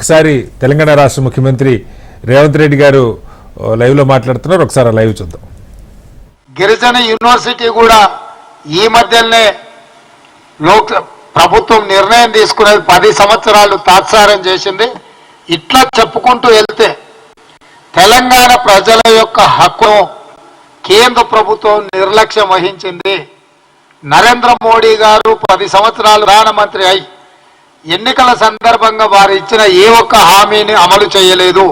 ఒకసారి తెలంగాణ రాష్ట్ర ముఖ్యమంత్రి రేవంత్ రెడ్డి గారు లైవ్లో లైవ్లో మాట్లాడుతున్నారు. ఒకసారి లైవ్ చూద్దాం. గిరిజన యూనివర్సిటీ కూడా ఈ మధ్యనే లోక్ ప్రభుత్వం నిర్ణయం తీసుకునేది పది సంవత్సరాలు తాత్సారం చేసింది. ఇట్లా చెప్పుకుంటూ వెళ్తే తెలంగాణ ప్రజల యొక్క హక్కును కేంద్ర ప్రభుత్వం నిర్లక్ష్యం వహించింది. నరేంద్ర మోడీ గారు పది సంవత్సరాలు ప్రధానమంత్రి అయి ఎన్నికల సందర్భంగా వారు ఇచ్చిన ఏ ఒక్క హామీని అమలు చేయలేదు.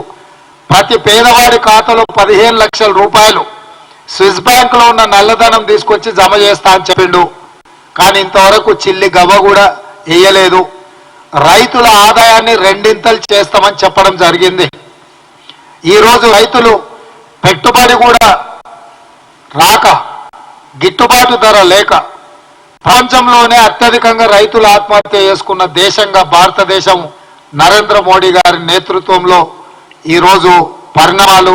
ప్రతి పేదవాడి ఖాతాలో పదిహేను లక్షల రూపాయలు స్విస్ బ్యాంక్లో ఉన్న నల్లధనం తీసుకొచ్చి జమ చేస్తా అని చెప్పిండు. కానీ ఇంతవరకు చిల్లి గవ్వ కూడా వేయలేదు. రైతుల ఆదాయాన్ని రెండింతలు చేస్తామని చెప్పడం జరిగింది. ఈరోజు రైతులు పెట్టుబడి కూడా రాక గిట్టుబాటు ధర లేక ప్రపంచంలోనే అత్యధికంగా రైతులు ఆత్మహత్య చేసుకున్న దేశంగా భారతదేశం నరేంద్ర మోడీ గారి నేతృత్వంలో ఈరోజు పరిణామాలు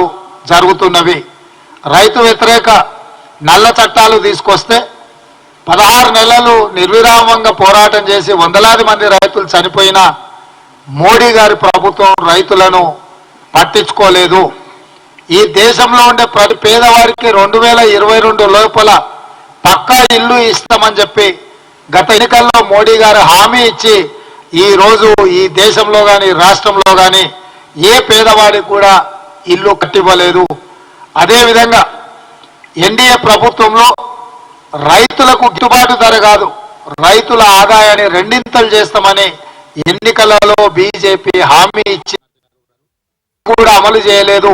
జరుగుతున్నవి. రైతు వ్యతిరేక నల్ల చట్టాలు తీసుకొస్తే పదహారు నెలలు నిర్విరామంగా పోరాటం చేసి వందలాది మంది రైతులు చనిపోయినా మోడీ గారి ప్రభుత్వం రైతులను పట్టించుకోలేదు. ఈ దేశంలో ఉండే ప్రతి పేదవారికి రెండు వేల ఇరవై రెండు లోపల పక్కా ఇల్లు ఇస్తామని చెప్పి గత ఎన్నికల్లో మోడీ గారు హామీ ఇచ్చి ఈ రోజు ఈ దేశంలో కానీ రాష్ట్రంలో కానీ ఏ పేదవాడికి కూడా ఇల్లు కట్టివ్వలేదు. అదేవిధంగా ఎన్డీఏ ప్రభుత్వంలో రైతులకు గిట్టుబాటు ధర కాదు రైతుల ఆదాయాన్ని రెండింతలు చేస్తామని ఎన్నికలలో బీజేపీ హామీ ఇచ్చి కూడా అమలు చేయలేదు.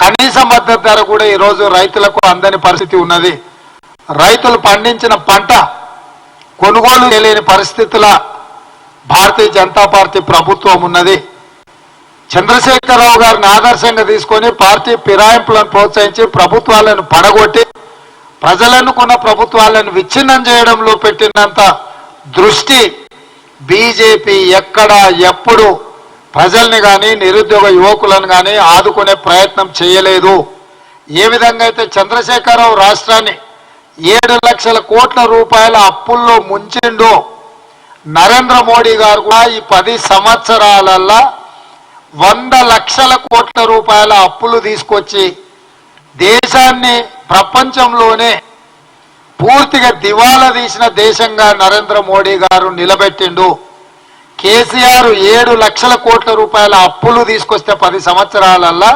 కనీస మద్దతు ధర కూడా ఈరోజు రైతులకు అందని పరిస్థితి ఉన్నది. రైతులు పండించిన పంట కొనుగోలు చేయలేని పరిస్థితుల భారతీయ జనతా పార్టీ ప్రభుత్వం ఉన్నది. చంద్రశేఖరరావు గారిని ఆదర్శంగా తీసుకొని పార్టీ ఫిరాయింపులను ప్రోత్సహించి ప్రభుత్వాలను పడగొట్టి ప్రజలను కొన్న ప్రభుత్వాలను విచ్ఛిన్నం చేయడంలో పెట్టినంత దృష్టి బీజేపీ ఎక్కడ ఎప్పుడు ప్రజల్ని కానీ నిరుద్యోగ యువకులను కానీ ఆదుకునే ప్రయత్నం చేయలేదు. ఏ విధంగా అయితే చంద్రశేఖరరావు రాష్ట్రాన్ని ఏడు లక్షల కోట్ల రూపాయల అప్పుల్లో ముంచిండో నరేంద్ర మోడీ గారు కూడా ఈ పది సంవత్సరాలల్లా వంద లక్షల కోట్ల రూపాయల అప్పులు తీసుకొచ్చి దేశాన్ని ప్రపంచంలోనే పూర్తిగా దివాలా తీసిన దేశంగా నరేంద్ర మోడీ గారు నిలబెట్టిండు. కేసీఆర్ ఏడు లక్షల కోట్ల రూపాయల అప్పులు తీసుకొస్తే పది సంవత్సరాలల్లా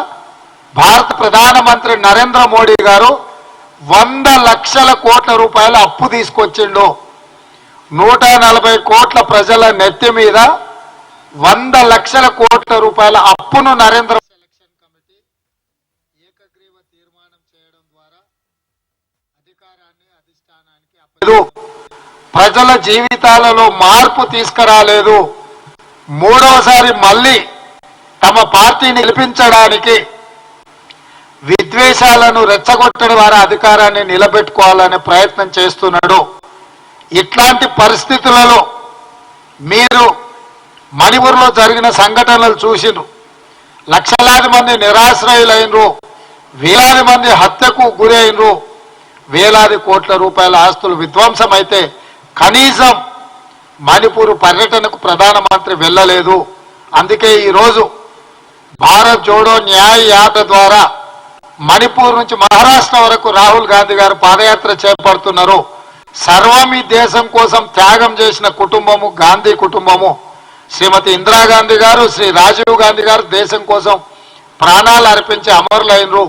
భారత ప్రధానమంత్రి నరేంద్ర మోడీ గారు వంద లక్షల కోట్ల రూపాయల అప్పు తీసుకొచ్చిండు. నూట నలభై కోట్ల ప్రజల నెత్తి మీద వంద లక్షల కోట్ల రూపాయల అప్పును నరేంద్ర సెలక్షన్ కమిటీ ఏకగ్రీవ తీర్మానం చేయడం ద్వారా అధికారాన్ని అధిష్టానానికి ప్రజల జీవితాలలో మార్పు తీసుకురాలేదు. మూడవసారి మళ్ళీ తమ పార్టీని గెలిపించడానికి విద్వేషాలను రెచ్చగొట్టడం ద్వారా అధికారాన్ని నిలబెట్టుకోవాలనే ప్రయత్నం చేస్తున్నాడు. ఇట్లాంటి పరిస్థితులలో మీరు మణిపూర్లో జరిగిన సంఘటనలు చూసిరు లక్షలాది మంది నిరాశ్రయులైనరు వేలాది మంది హత్యకు గురైనరు వేలాది కోట్ల రూపాయల ఆస్తులు విధ్వంసం అయితే కనీసం మణిపూర్ పర్యటనకు ప్రధానమంత్రి వెళ్ళలేదు. అందుకే ఈరోజు భారత్ జోడో న్యాయ యాత్ర ద్వారా మణిపూర్ నుంచి మహారాష్ట్ర వరకు రాహుల్ గాంధీ గారు పాదయాత్ర చేపడుతున్నారు. సర్వం ఈ దేశం కోసం త్యాగం చేసిన కుటుంబము గాంధీ కుటుంబము. శ్రీమతి ఇందిరాగాంధీ గారు శ్రీ రాజీవ్ గాంధీ గారు దేశం కోసం ప్రాణాలు అర్పించి అమరులైనరు.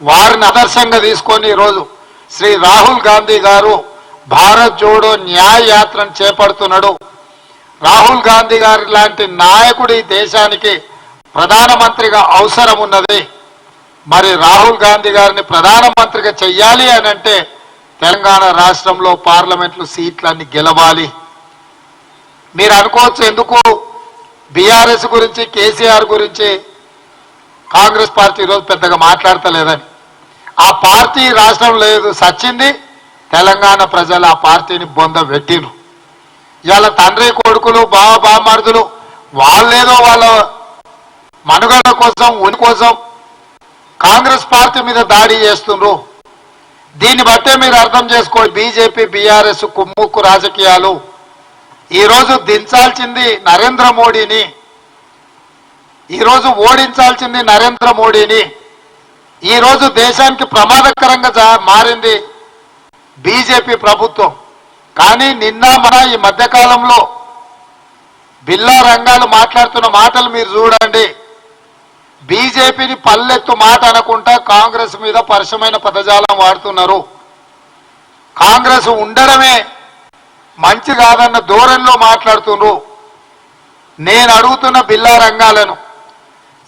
వారిని ఆదర్శంగా తీసుకొని ఈరోజు శ్రీ రాహుల్ గాంధీ గారు భారత్ జోడో న్యాయ యాత్రను చేపడుతున్నాడు. రాహుల్ గాంధీ గారి లాంటి నాయకుడు ఈ దేశానికి ప్రధానమంత్రిగా అవసరం ఉన్నది మరి రాహుల్ గాంధీ గారిని ప్రధానమంత్రిగా చెయ్యాలి అని అంటే తెలంగాణ రాష్ట్రంలో పార్లమెంట్లు సీట్లన్నీ గెలవాలి. మీరు అనుకోవచ్చు ఎందుకు? బీఆర్ఎస్ గురించి కేసీఆర్ గురించి కాంగ్రెస్ పార్టీ ఈరోజు పెద్దగా మాట్లాడతలేదని. ఆ పార్టీ రాష్ట్రం లేదు సచ్చింది తెలంగాణ ప్రజలు ఆ పార్టీని బొంద పెట్టిరు ఇవాళ తండ్రి కొడుకులు బావ బామర్దులు వాళ్ళేదో వాళ్ళ మనుగడ కోసం ఉని కోసం కాంగ్రెస్ పార్టీ మీద దాడి చేస్తుండ్రు. దీన్ని బట్టే మీరు అర్థం చేసుకోండి బీజేపీ బీఆర్ఎస్ కుమ్ముక్కు రాజకీయాలు. ఈరోజు దించాల్సింది నరేంద్ర మోడీని. ఈరోజు ఓడించాల్సింది నరేంద్ర మోడీని. ఈరోజు దేశానికి ప్రమాదకరంగా జా- మారింది బీజేపీ ప్రభుత్వం. కానీ నిన్న మన ఈ మధ్యకాలంలో బిల్లా రంగాలు మాట్లాడుతున్న మాటలు మీరు చూడండి. బీజేపీని పల్లెత్తు మాట అనకుండా కాంగ్రెస్ మీద పరుషమైన పదజాలం వాడుతున్నారు. కాంగ్రెస్ ఉండడమే మంచి కాదన్న ధోరణిలో మాట్లాడుతున్నారు నేను అడుగుతున్న బిల్లా రంగాలను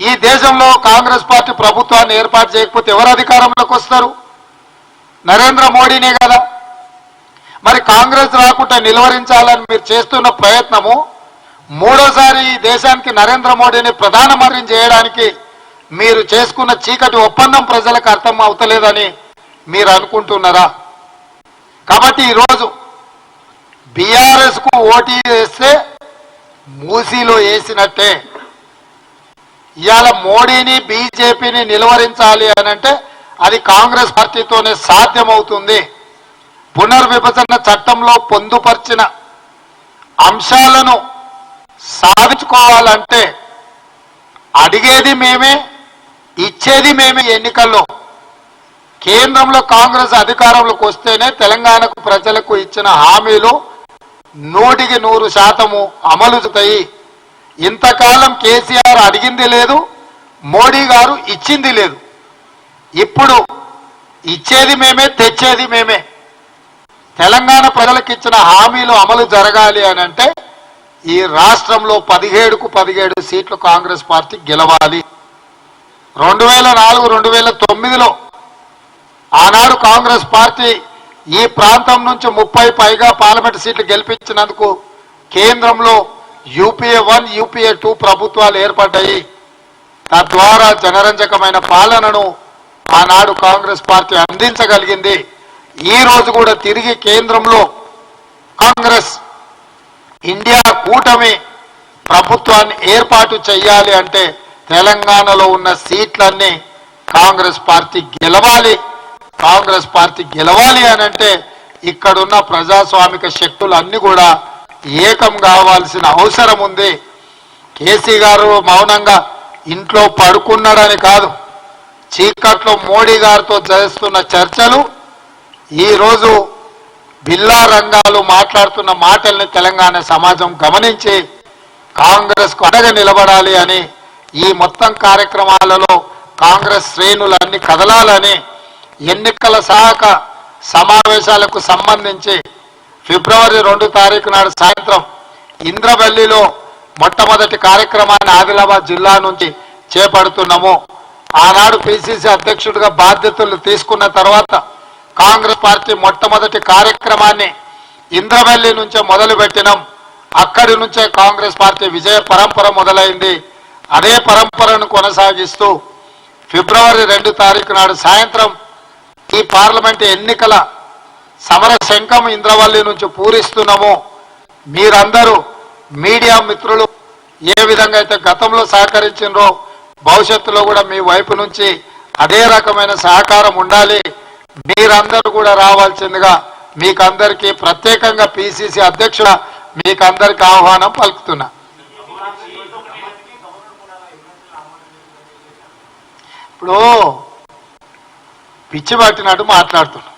ఈ దేశంలో కాంగ్రెస్ పార్టీ ప్రభుత్వాన్ని ఏర్పాటు చేయకపోతే ఎవరు అధికారంలోకి వస్తారు? నరేంద్ర మోడీనే కదా. మరి కాంగ్రెస్ రాకుండా నిలువరించాలని మీరు చేస్తున్న ప్రయత్నము మూడోసారి ఈ దేశానికి నరేంద్ర మోడీని ప్రధానమంత్రిని చేయడానికి మీరు చేసుకున్న చీకటి ఒప్పందం ప్రజలకు అర్థం అవుతలేదని మీరు అనుకుంటున్నారా? కాబట్టి ఈరోజు బీఆర్ఎస్కు ఓటీ వేస్తే మూసీలో వేసినట్టే. ఇవాళ మోడీని బీజేపీని నిలువరించాలి అని అంటే అది కాంగ్రెస్ పార్టీతోనే సాధ్యమవుతుంది. పునర్విభజన చట్టంలో పొందుపరిచిన అంశాలను సాధించుకోవాలంటే అడిగేది మేమే ఇచ్చేది మేమే ఎన్నికల్లో. కేంద్రంలో కాంగ్రెస్ అధికారంలోకి వస్తేనే తెలంగాణకు ప్రజలకు ఇచ్చిన హామీలు నూటికి నూరు శాతము అమలుతాయి. ఇంతకాలం కేసీఆర్ అడిగింది లేదు మోడీ గారు ఇచ్చింది లేదు. ఇప్పుడు ఇచ్చేది మేమే తెచ్చేది మేమే. తెలంగాణ ప్రజలకు ఇచ్చిన హామీలు అమలు జరగాలి అని అంటే ఈ రాష్ట్రంలో పదిహేడుకు పదిహేడు సీట్లు కాంగ్రెస్ పార్టీ గెలవాలి. రెండు వేల నాలుగు రెండు వేల తొమ్మిదిలో ఆనాడు కాంగ్రెస్ పార్టీ ఈ ప్రాంతం నుంచి ముప్పై పైగా పార్లమెంట్ సీట్లు గెలిపించినందుకు కేంద్రంలో యూపీఏ వన్ యూపీఏ టూ ప్రభుత్వాలు ఏర్పడ్డాయి. తద్వారా జనరంజకమైన పాలనను ఆనాడు కాంగ్రెస్ పార్టీ అందించగలిగింది. ఈ రోజు కూడా తిరిగి కేంద్రంలో కాంగ్రెస్ ఇండియా కూటమి ప్రభుత్వాన్ని ఏర్పాటు చేయాలి అంటే తెలంగాణలో ఉన్న సీట్లన్నీ కాంగ్రెస్ పార్టీ గెలవాలి. కాంగ్రెస్ పార్టీ గెలవాలి అని అంటే ఇక్కడున్న ప్రజాస్వామిక శక్తులు అన్ని కూడా ఏకం కావాల్సిన అవసరం ఉంది. కేసీ గారు మౌనంగా ఇంట్లో పడుకున్నాడని కాదు చీకట్లో మోడీ గారితో చేస్తున్న చర్చలు ఈరోజు బిల్లా రంగాలు మాట్లాడుతున్న మాటల్ని తెలంగాణ సమాజం గమనించి కాంగ్రెస్కు నిలబడాలి అని ఈ మొత్తం కార్యక్రమాలలో కాంగ్రెస్ శ్రేణులన్నీ కదలాలని ఎన్నికల శాఖ సమావేశాలకు సంబంధించి ఫిబ్రవరి రెండు తారీఖు నాడు సాయంత్రం ఇంద్రవల్లిలో మొట్టమొదటి కార్యక్రమాన్ని ఆదిలాబాద్ జిల్లా నుంచి చేపడుతున్నాము. ఆనాడు పిసిసి అధ్యక్షుడిగా బాధ్యతలు తీసుకున్న తర్వాత కాంగ్రెస్ పార్టీ మొట్టమొదటి కార్యక్రమాన్ని ఇంద్రవల్లి నుంచే మొదలు పెట్టినాం అక్కడి నుంచే కాంగ్రెస్ పార్టీ విజయ పరంపర మొదలైంది. అదే పరంపరను కొనసాగిస్తూ ఫిబ్రవరి రెండు తారీఖు నాడు సాయంత్రం ఈ పార్లమెంట్ ఎన్నికల సమర శంఖం ఇంద్రవల్లి నుంచి పూరిస్తున్నాము. మీరందరూ మీడియా మిత్రులు ఏ విధంగా అయితే గతంలో సహకరించినో భవిష్యత్తులో కూడా మీ వైపు నుంచి అదే రకమైన సహకారం ఉండాలి. మీరందరూ కూడా రావాల్సిందిగా మీకందరికీ ప్రత్యేకంగా పిసిసి అధ్యక్షుడ మీకందరికి ఆహ్వానం పలుకుతున్నా. ఇప్పుడు పిచ్చి పట్టినట్టు మాట్లాడుతున్నాం.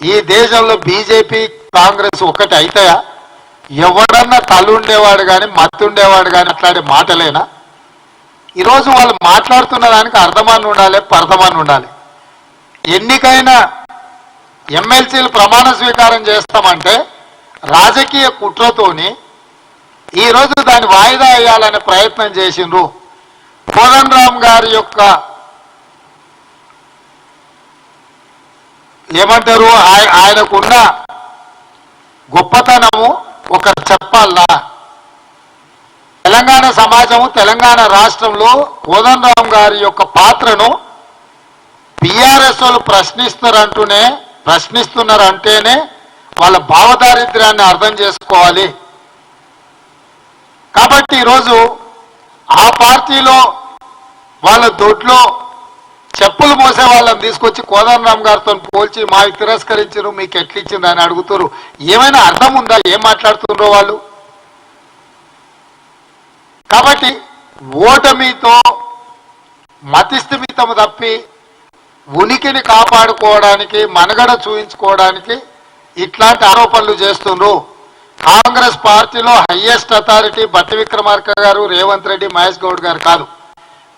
ఈ దేశంలో బీజేపీ కాంగ్రెస్ ఒకటి అవుతాయా ఎవడన్నా ఉండేవాడు కానీ మత్తుండేవాడు కానీ అట్లాంటి మాటలేనా? ఈరోజు వాళ్ళు మాట్లాడుతున్న దానికి అర్థమాన్ని ఉండాలి పర్థమాన్ని ఉండాలి. ఎన్నికైన ఎమ్మెల్సీలు ప్రమాణ స్వీకారం చేస్తామంటే రాజకీయ కుట్రతోని ఈరోజు దాన్ని వాయిదా వేయాలనే ప్రయత్నం చేసిండ్రు. కోదన్ రామ్ గారి యొక్క ఏమంటారు? ఆయనకున్న గొప్పతనము ఒక చెప్పాలా? తెలంగాణ సమాజము తెలంగాణ రాష్ట్రంలో కోదన్ రామ్ గారి యొక్క పాత్రను బీఆర్ఎస్ వాళ్ళు ప్రశ్నిస్తారంటూనే ప్రశ్నిస్తున్నారు అంటేనే వాళ్ళ భావదారిద్ర్యాన్ని అర్థం చేసుకోవాలి. కాబట్టి ఈరోజు ఆ పార్టీలో వాళ్ళ దొడ్లో చెప్పులు మోసే వాళ్ళని తీసుకొచ్చి కోదండరామ్ గారితో పోల్చి మా తిరస్కరించారు మీకు ఎట్లిచ్చింది అని అడుగుతారు ఏమైనా అర్థం ఉందా? ఏం మాట్లాడుతున్నారో వాళ్ళు? కాబట్టి ఓటమితో మతిస్థిమితము తప్పి ఉనికిని కాపాడుకోవడానికి మనుగడ చూయించుకోవడానికి ఇట్లాంటి ఆరోపణలు చేస్తుండ్రు. కాంగ్రెస్ పార్టీలో హయ్యెస్ట్ అథారిటీ బట్టి విక్రమార్క గారు రేవంత్ రెడ్డి మహేష్ గౌడ్ గారు కాదు.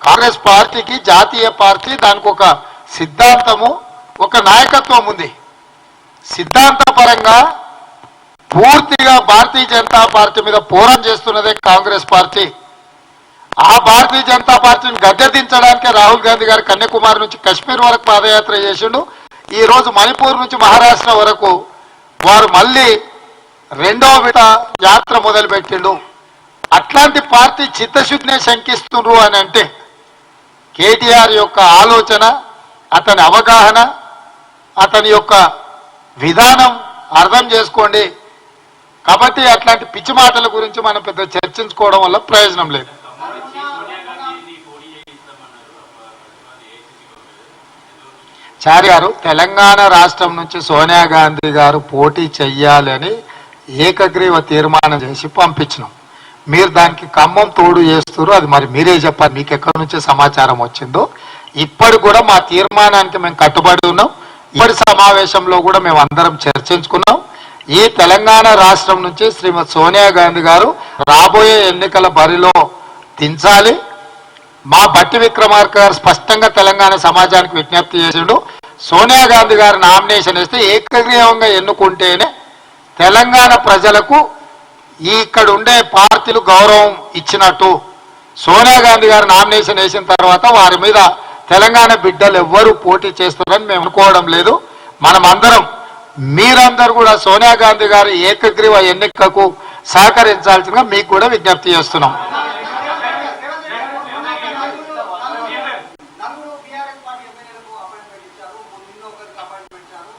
కాంగ్రెస్ పార్టీకి జాతీయ పార్టీ దానికి ఒక సిద్ధాంతము ఒక నాయకత్వం ఉంది. సిద్ధాంతపరంగా పూర్తిగా భారతీయ జనతా పార్టీ మీద పోరాటం చేస్తున్నదే కాంగ్రెస్ పార్టీ. ఆ భారతీయ జనతా పార్టీని గద్దెదించడానికే రాహుల్ గాంధీ గారు కన్యాకుమారి నుంచి కశ్మీర్ వరకు పాదయాత్ర చేసిండు. ఈ రోజు మణిపూర్ నుంచి మహారాష్ట్ర వరకు వారు మళ్ళీ రెండవ విడత యాత్ర మొదలు పెట్టిండు అట్లాంటి పార్టీ చిత్తశుద్ధినే శంకిస్తుండ్రు అని అంటే కేటీఆర్ యొక్క ఆలోచన అతని అవగాహన అతని యొక్క విధానం అర్థం చేసుకోండి. కాబట్టి అట్లాంటి పిచ్చి మాటల గురించి మనం పెద్ద చర్చించుకోవడం వల్ల ప్రయోజనం లేదు. చారి గారు తెలంగాణ రాష్ట్రం నుంచి సోనియా గాంధీ గారు పోటీ చెయ్యాలని ఏకగ్రీవ తీర్మానం చేసి పంపించినాం. మీరు దానికి ఖమ్మం తోడు చేస్తారు అది మరి మీరే చెప్పారు మీకు ఎక్కడి నుంచి సమాచారం వచ్చిందో. ఇప్పటి కూడా మా తీర్మానానికి మేము కట్టుబడి ఉన్నాం. ఇప్పటి సమావేశంలో కూడా మేము అందరం చర్చించుకున్నాం. ఈ తెలంగాణ రాష్ట్రం నుంచి శ్రీమతి సోనియా గాంధీ గారు రాబోయే ఎన్నికల బరిలో దించాలి. మా బట్టి విక్రమార్క గారు స్పష్టంగా తెలంగాణ సమాజానికి విజ్ఞప్తి చేసిండు. సోనియా గాంధీ గారు నామినేషన్ వేస్తే ఏకగ్రీవంగా ఎన్నుకుంటేనే తెలంగాణ ప్రజలకు ఈ ఇక్కడ ఉండే పార్టీలు గౌరవం ఇచ్చినట్టు సోనియా గాంధీ గారు నామినేషన్ వేసిన తర్వాత వారి మీద తెలంగాణ బిడ్డలు ఎవ్వరూ పోటీ చేస్తారని మేము అనుకోవడం లేదు. మనమందరం మీరందరూ కూడా సోనియా గాంధీ గారి ఏకగ్రీవ ఎన్నికకు సహకరించాల్సిందిగా మీకు కూడా విజ్ఞప్తి చేస్తున్నాం నలుగురు బీఆర్ఎస్ పార్టీ ఎమ్మెల్యేలకు అపాయింట్మెంట్ ఇచ్చారు నిన్న ఒకరికి అపాయింట్మెంట్ ఇచ్చారు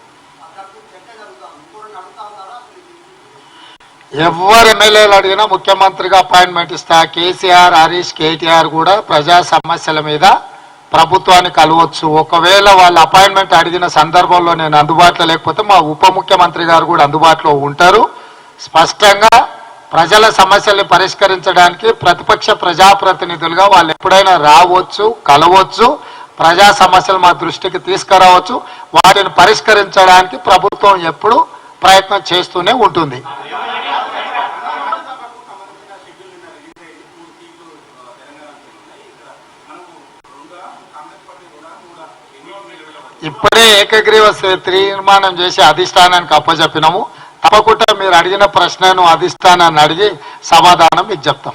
అక్కడ చర్చ జరుగుతా ఉంది ఇంకోటి అడుగుతా ఉన్నారా అసలు ఇది ఎవరు ఎమ్మెల్యేలు అడిగినా ముఖ్యమంత్రిగా అపాయింట్మెంట్ ఇస్తా. కేసీఆర్ హరీష్ కేటీఆర్ కూడా ప్రజా సమస్యల మీద ప్రభుత్వాన్ని కలవచ్చు. ఒకవేళ వాళ్ళు అపాయింట్మెంట్ అడిగిన సందర్భంలో నేను అందుబాటులో లేకపోతే మా ఉప ముఖ్యమంత్రి గారు కూడా అందుబాటులో ఉంటారు. స్పష్టంగా ప్రజల సమస్యల్ని పరిష్కరించడానికి ప్రతిపక్ష ప్రజాప్రతినిధులుగా వాళ్ళు ఎప్పుడైనా రావచ్చు కలవచ్చు ప్రజా సమస్యలు మా దృష్టికి తీసుకురావచ్చు. వాటిని పరిష్కరించడానికి ప్రభుత్వం ఎప్పుడు ప్రయత్నం చేస్తూనే ఉంటుంది. ఇప్పుడే ఏకగ్రీవ తీర్మానం చేసి అధిష్టానానికి అప్పచెప్పినాము తప్పకుండా మీరు అడిగిన ప్రశ్నను అధిష్టానాన్ని అడిగి సమాధానం మీకు చెప్తాం.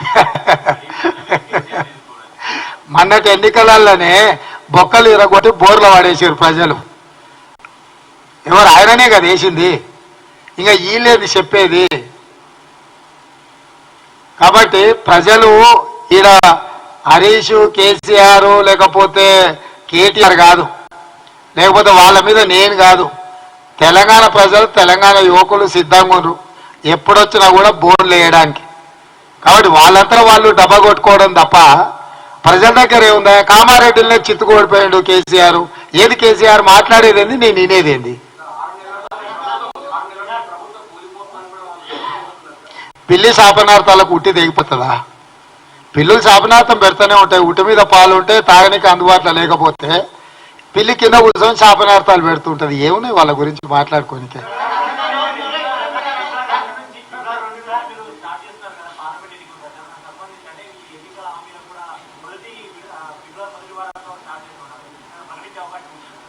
మొన్నటి ఎన్నికలలోనే బొక్కలు ఇరగొట్టి బోర్లు వాడేసారు ప్రజలు. ఎవరు ఆయననే కదా వేసింది. ఇంకా వీళ్ళేది చెప్పేది. కాబట్టి ప్రజలు ఈడ హరీష్ కేసీఆర్ లేకపోతే కేటీఆర్ కాదు. లేకపోతే వాళ్ళ మీద నేను కాదు. తెలంగాణ ప్రజలు తెలంగాణ యువకులు సిద్ధంగా ఉన్నారు. ఎప్పుడొచ్చినా కూడా బోర్లు వేయడానికి. కాబట్టి వాళ్ళంతా వాళ్ళు డబ్బా కొట్టుకోవడం తప్ప ప్రజల దగ్గర ఏముందా? కామారెడ్డిలో చిత్తుకోడిపోయాడు కేసీఆర్. ఏది కేసీఆర్? మాట్లాడేది ఏంది? నేను వినేది పిల్లి శాపనార్థాలకు ఉట్టి తెగిపోతుందా? పిల్లులు శాపనార్థం పెడతానే ఉంటాయి. ఉట్టి మీద పాలు ఉంటే తాగనికి అందుబాటులో లేకపోతే పిల్లి కింద కూర్చొని శాపనార్థాలు పెడుతుంటది. ఏమున్నాయి వాళ్ళ గురించి మాట్లాడుకోనికే?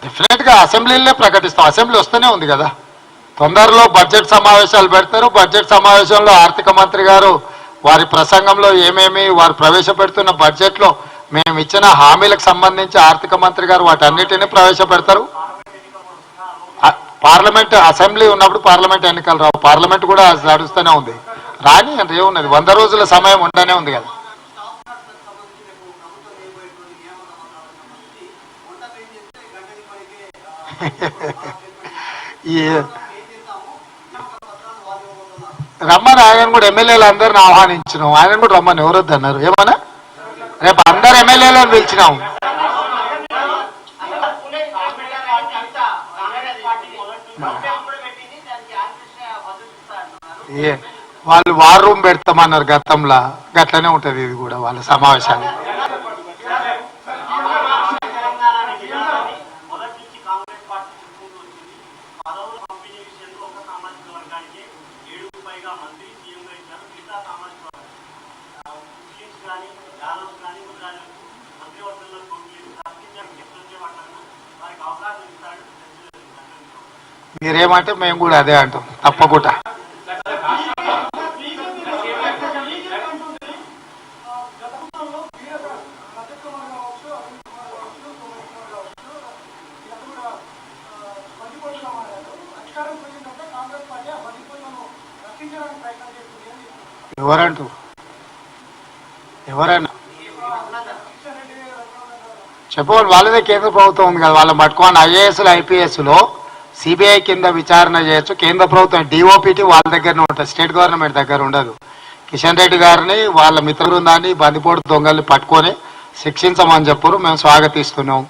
డెఫినెట్గా అసెంబ్లీలే ప్రకటిస్తాం. అసెంబ్లీ వస్తూనే ఉంది కదా. తొందరలో బడ్జెట్ సమావేశాలు పెడతారు. బడ్జెట్ సమావేశంలో ఆర్థిక మంత్రి గారు వారి ప్రసంగంలో ఏమేమి వారు ప్రవేశపెడుతున్న బడ్జెట్లో మేము ఇచ్చిన హామీలకు సంబంధించి ఆర్థిక మంత్రి గారు వాటన్నిటిని ప్రవేశపెడతారు. పార్లమెంట్ అసెంబ్లీ ఉన్నప్పుడు పార్లమెంట్ ఎన్నికలు రావు. పార్లమెంట్ కూడా నడుస్తూనే ఉంది. రాని అంటే ఏమున్నది? వంద రోజుల సమయం ఉండనే ఉంది కదా. స్టాఫ్ నర్సులకు సంబంధించి రేపు ప్రభుత్వం వేయబోయేటువంటి నియామక పత్రాలకు సంబంధించి వంట పే చేస్తే గంటకి పైకే ఈ ఏం చేస్తాము నియామక పత్రాలు వాళ్ళు ఇవ్వబోతున్నారు రమ్మని ఆయన కూడా ఎమ్మెల్యేలు అందరిని ఆహ్వానించినాం. ఆయన కూడా రమ్మని ఎవరొద్దు అన్నారు. ఏమన్నా? రేపు అందరు ఎమ్మెల్యేలను పిలిచినాం. ఏ వాళ్ళు వార్ రూమ్ పెడతామన్నారు గతంలో. గట్లనే ఉంటది ఇది కూడా వాళ్ళ సమావేశాలు. మీరేమంటే మేము కూడా అదే అంటాం తప్పకుండా. ఎవరంటూ? ఎవరన్నా? చెప్పవాలి వాళ్ళదే కేంద్ర ప్రభుత్వం ఉంది కదా వాళ్ళని పట్టుకోని ఐఏఎస్లు ఐపీఎస్లో. సిబిఐ కింద విచారణ చేయొచ్చు. కేంద్ర ప్రభుత్వం డిఓపిటి వాళ్ళ దగ్గరనే ఉంటుంది. స్టేట్ గవర్నమెంట్ దగ్గర ఉండదు. కిషన్ రెడ్డి గారిని వాళ్ళ మిత్ర బృందాన్ని బందిపోటు దొంగల్ని పట్టుకొని శిక్షించమని చెప్పరు. మేము స్వాగతిస్తున్నాం.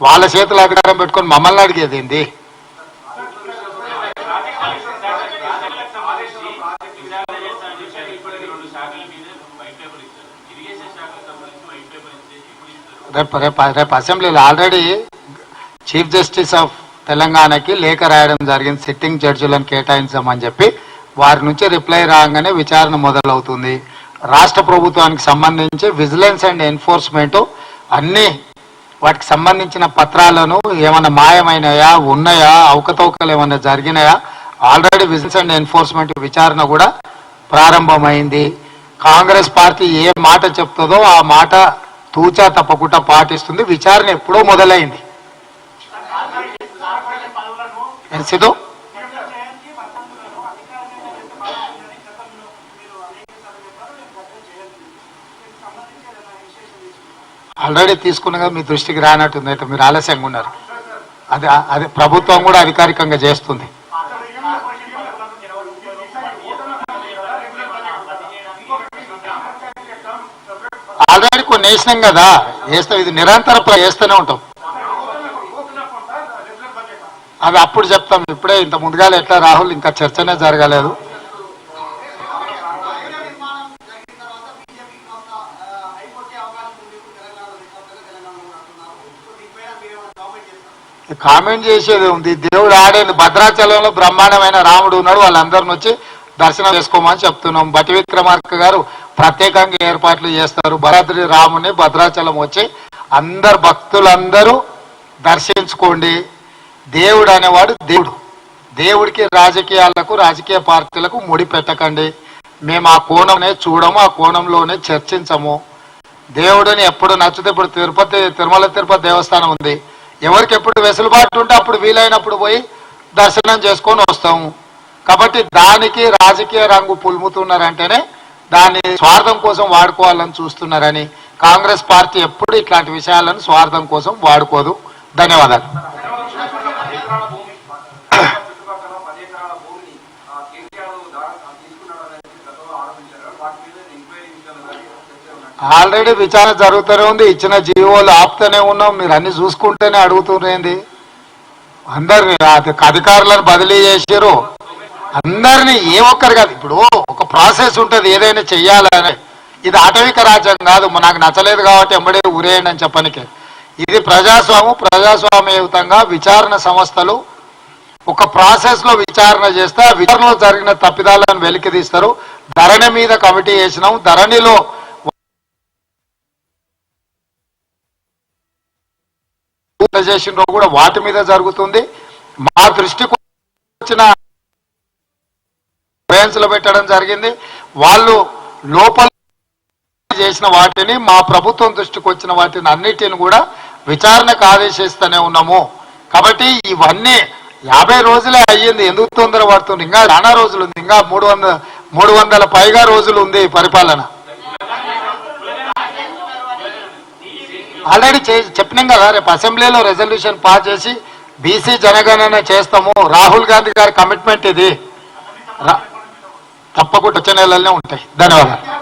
వాళ్ళ చేతుల అధికారం పెట్టుకొని మమ్మల్ని అడిగేది ఏంది? రేపు రేపు రేపు అసెంబ్లీలో ఆల్రెడీ చీఫ్ జస్టిస్ ఆఫ్ తెలంగాణకి లేఖ రాయడం జరిగింది. సిట్టింగ్ జడ్జిలను కేటాయించమని చెప్పి వారి నుంచి రిప్లై రాగానే విచారణ మొదలవుతుంది. రాష్ట్ర ప్రభుత్వానికి సంబంధించి విజిలెన్స్ అండ్ ఎన్ఫోర్స్మెంట్ అన్ని వాటికి సంబంధించిన పత్రాలను ఏమైనా మాయమైనాయా ఉన్నాయా అవకతవకలు ఏమైనా జరిగినాయా ఆల్రెడీ విజిలెన్స్ అండ్ ఎన్ఫోర్స్మెంట్ విచారణ కూడా ప్రారంభమైంది. కాంగ్రెస్ పార్టీ ఏ మాట చెప్తుందో ఆ మాట తూచా తప్పకుండా పాటిస్తుంది. విచారణ ఎప్పుడో మొదలైంది ఏం సిద్ధు? ఆల్రెడీ తీసుకున్న కదా మీ దృష్టికి రానట్టుంది అయితే మీరు ఆలస్యంగా ఉన్నారు. అది అది ప్రభుత్వం కూడా అధికారికంగా చేస్తుంది. ఆల్రెడీ కొన్ని వేసినాం కదా వేస్తాం ఇది నిరంతర వేస్తూనే ఉంటాం. అవి అప్పుడు చెప్తాం ఇప్పుడే ఇంత ముందుగా ఎట్లా రాహుల్ ఇంకా చర్చనే జరగలేదు. కామెంట్ చేసేది ఉంది దేవుడు ఆడేది భద్రాచలంలో బ్రహ్మాండమైన రాముడు ఉన్నాడు వాళ్ళందరిని వచ్చి దర్శనం చేసుకోమని చెప్తున్నాం. బటి విక్రమార్క గారు ప్రత్యేకంగా ఏర్పాట్లు చేస్తారు. భద్రాద్రి రాముని భద్రాచలం వచ్చి అందరు భక్తులందరూ దర్శించుకోండి. దేవుడు అనేవాడు దేవుడు. దేవుడికి రాజకీయాలకు రాజకీయ పార్టీలకు ముడి పెట్టకండి. మేము ఆ కోణంనే చూడము ఆ కోణంలోనే చర్చించము. దేవుడిని ఎప్పుడు నచ్చితే ఇప్పుడు తిరుపతి తిరుమల తిరుపతి దేవస్థానం ఉంది. ఎవరికి ఎప్పుడు వెసులుబాటు ఉంటే అప్పుడు వీలైనప్పుడు పోయి దర్శనం చేసుకొని వస్తాము. కాబట్టి దానికి రాజకీయ రంగు పులుముతున్నారంటేనే దాన్ని స్వార్థం కోసం వాడుకోవాలని చూస్తున్నారని కాంగ్రెస్ పార్టీ ఎప్పుడు ఇట్లాంటి విషయాలను స్వార్థం కోసం వాడుకోదు. ధన్యవాదాలు. ఆల్రెడీ విచారణ జరుగుతూనే ఉంది. ఇచ్చిన జీవోలు ఆపుతూనే ఉన్నాం. మీరు అన్ని చూసుకుంటేనే అడుగుతున్నది అందరిని అధికారులను బదిలీ చేసారు అందరినీ ఏ ఒక్కరు కాదు. ఇప్పుడు ఒక ప్రాసెస్ ఉంటుంది. ఏదైనా చెయ్యాలని ఇది ఆటవిక రాజ్యం కాదు. నాకు నచ్చలేదు కాబట్టి ఎంబడే ఊరేయండి అని చెప్పనికి. ఇది ప్రజాస్వామ్యం ప్రజాస్వామ్యయుతంగా విచారణ సంస్థలు ఒక ప్రాసెస్లో విచారణ చేస్తే ఆ విచారణలో జరిగిన తప్పిదాలను వెలికి తీస్తారు ధరణి మీద కమిటీ వేసినాం. ధరణిలో చేసిన కూడా వాటి మీద జరుగుతుంది. మా దృష్టికి వచ్చిన లో పెట్టడం జరిగింది. వాళ్ళు లోపల చేసిన వాటిని మా ప్రభుత్వం దృష్టికి వచ్చిన వాటిని అన్నిటిని కూడా విచారణకు ఆదేశిస్తూనే ఉన్నాము. కాబట్టి ఇవన్నీ యాభై రోజులే అయ్యింది. ఎందుకు తొందర పడుతుంది ఇంకా చాలా రోజులు ఉంది. ఇంకా మూడు వందల మూడు వందల పైగా రోజులు ఉంది ఈ పరిపాలన. ఆల్రెడీ చెప్పినాం కదా రేపు అసెంబ్లీలో రెజల్యూషన్ పాస్ చేసి బీసీ జనగణన చేస్తాము. రాహుల్ గాంధీ గారి కమిట్మెంట్ ఇది. రా- తప్పకుండా వచ్చే నెలలోనే ఉంటాయి. ధన్యవాదాలు.